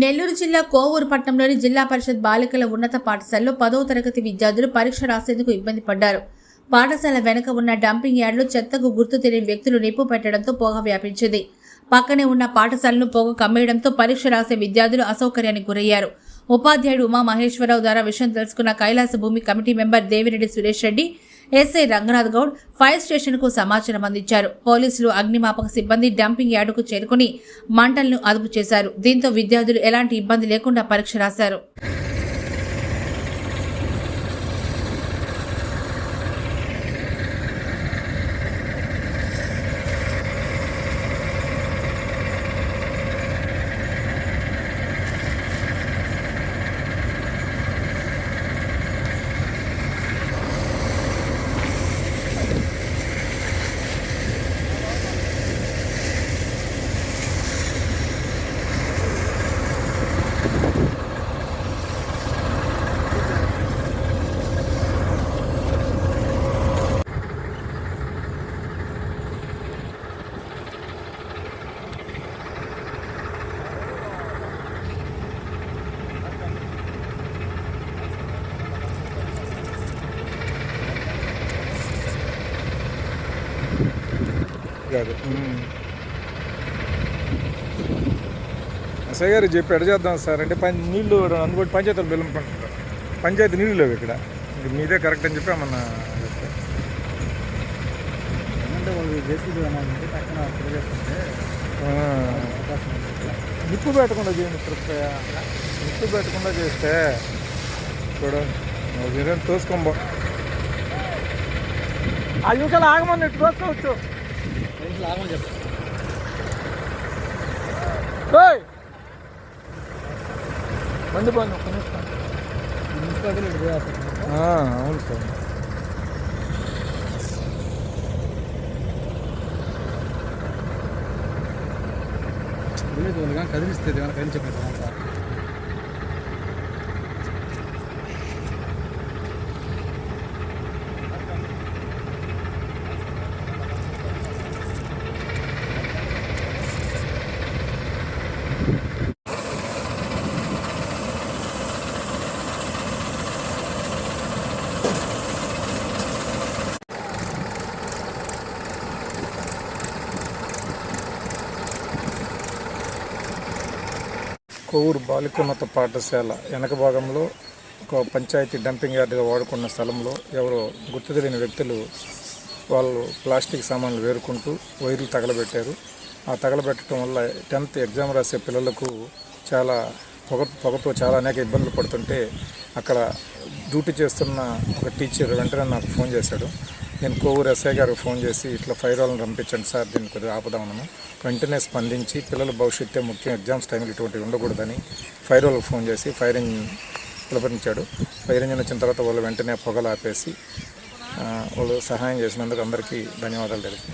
నెల్లూరు జిల్లా కోవూరు పట్టణంలోని జిల్లా పరిషత్ బాలికల ఉన్నత పాఠశాలలో పదవ తరగతి విద్యార్థులు పరీక్ష రాసేందుకు ఇబ్బంది పడ్డారు. పాఠశాల వెనుక ఉన్న డంపింగ్ యార్డులో చెత్తకు గుర్తు తెలియని వ్యక్తులు నిప్పు పెట్టడంతో పొగ వ్యాపించింది. పక్కనే ఉన్న పాఠశాలను పొగ కమ్మేయడంతో పరీక్ష రాసే విద్యార్థులు అసౌకర్యానికి గురయ్యారు. ఉపాధ్యాయుడు ఉమా మహేశ్వరరావు ద్వారా విషయం తెలుసుకున్న కైలాస భూమి committee member Devireddy Suresh Reddy SI Ranganath Goud fire స్టేషన్కు సమాచారం అందించారు. పోలీసులు అగ్నిమాపక సిబ్బంది డంపింగ్ యార్డుకు చేరుకుని మంటలను అదుపు చేశారు. దీంతో విద్యార్థులు ఎలాంటి ఇబ్బంది లేకుండా పరీక్ష రాశారు. కాదు ఎస్ఐ గారు చెప్పి ఎడ చేద్దాం సార్. అంటే పం నీళ్ళు అందుకోటి పంచాయతీలు బిల్లం పంచాయతీ నీళ్ళు లేవు ఇక్కడ. ఇంక మీదే కరెక్ట్ అని చెప్పి ఏమన్నా. అంటే వాళ్ళు జేసీబీ అన్నారంటే పక్కన నిప్పు పెట్టకుండా చేయండి కృపయ నిప్పు పెట్టకుండా చేస్తే చూడు నువ్వు మీరేం తోసుకోబో నిమిషాలు ఆగమని ఇటు తోసుకోవచ్చు. 나만 잡. 헤이. ಬಂದು ಬಂದು ಹಾಂ ಹೌದು ಸರ್ ಒಳ್ಳೇದು ಒಂದು ಕದಿರಿಸ್ತಿದ್ದೀವಿ ಕದಿರಿ ಚಪ್ಪ కోవూరు బాలికోన్నత పాఠశాల వెనక భాగంలో ఒక పంచాయతీ డంపింగ్ యార్డ్గా వాడుకున్న స్థలంలో ఎవరో గుర్తు తెలియని వ్యక్తులు వాళ్ళు ప్లాస్టిక్ సామాన్లు వేరుకుంటూ వైర్లు తగలబెట్టారు. ఆ తగలబెట్టడం వల్ల టెన్త్ ఎగ్జామ్ రాసే పిల్లలకు చాలా పొగ పొగతో చాలా అనేక ఇబ్బందులు పడుతుంటే అక్కడ డ్యూటీ చేస్తున్న ఒక టీచర్ వెంటనే నాకు ఫోన్ చేశాడు. నేను కోవూరు ఎస్ఐ గారికి ఫోన్ చేసి ఇట్లా ఫైర్ వాళ్ళని పంపించండి సార్ దీన్ని కొద్దిగా ఆపుదామన్నాను వెంటనే స్పందించి పిల్లల భవిష్యత్తే ముఖ్యం ఎగ్జామ్స్ టైంలో ఇటువంటివి ఉండకూడదని ఫైర్ వాళ్ళకి ఫోన్ చేసి ఫైర్ ఇంజిన్ పిలుపునిచ్చాడు. ఫైర్ ఇంజిన్ వచ్చిన తర్వాత వాళ్ళు వెంటనే పొగలు ఆపేసి వాళ్ళు సహాయం చేసినందుకు అందరికీ ధన్యవాదాలు తెలుపు